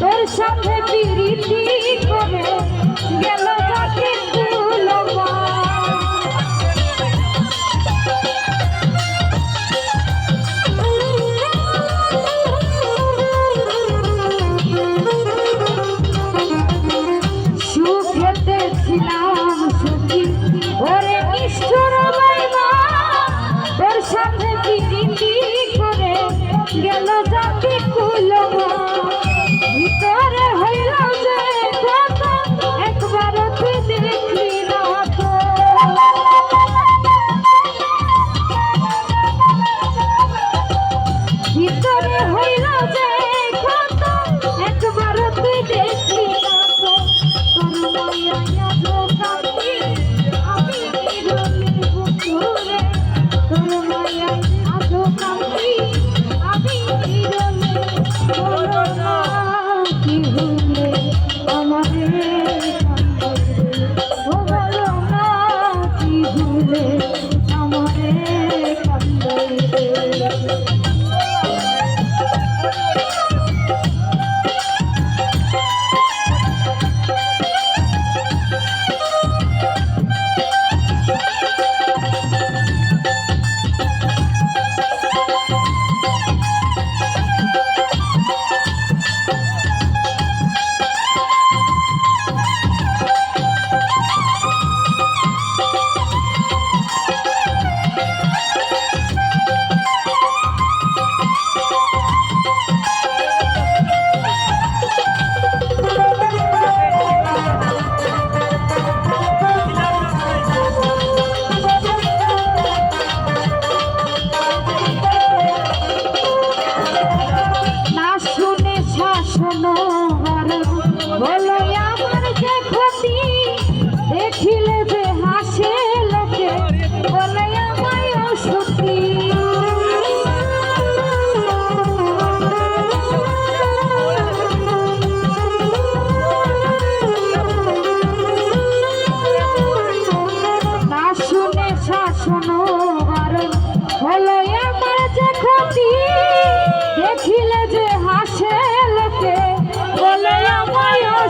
তোর সাথে পিড়িতি গেল জাতি কুলমা ভিতরে হইল যে একবার দেখি না ভিতরে হইল যে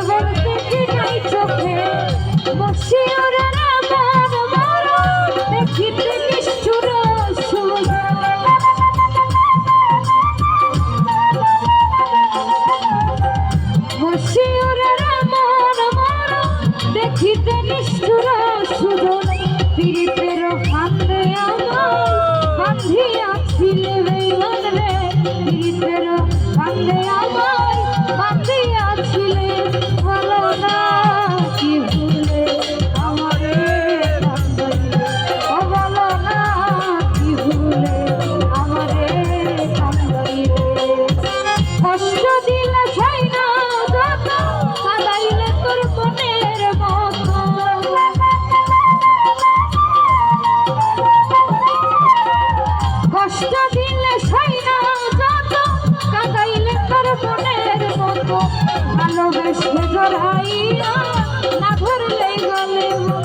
জল বলতে কি নাই চোখে? বসিওরে না ধরলে গলে